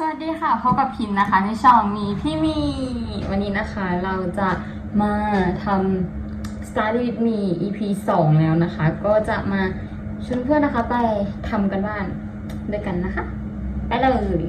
สวัสดีค่ะพบกับพิมนะคะในช่องมีพี่มี วันนี้นะคะเราจะมาทำ Start with me EP 2 แล้วนะคะ ก็จะมาชวนเพื่อนนะคะไปทำกันบ้านด้วยกันนะคะ ไปเลย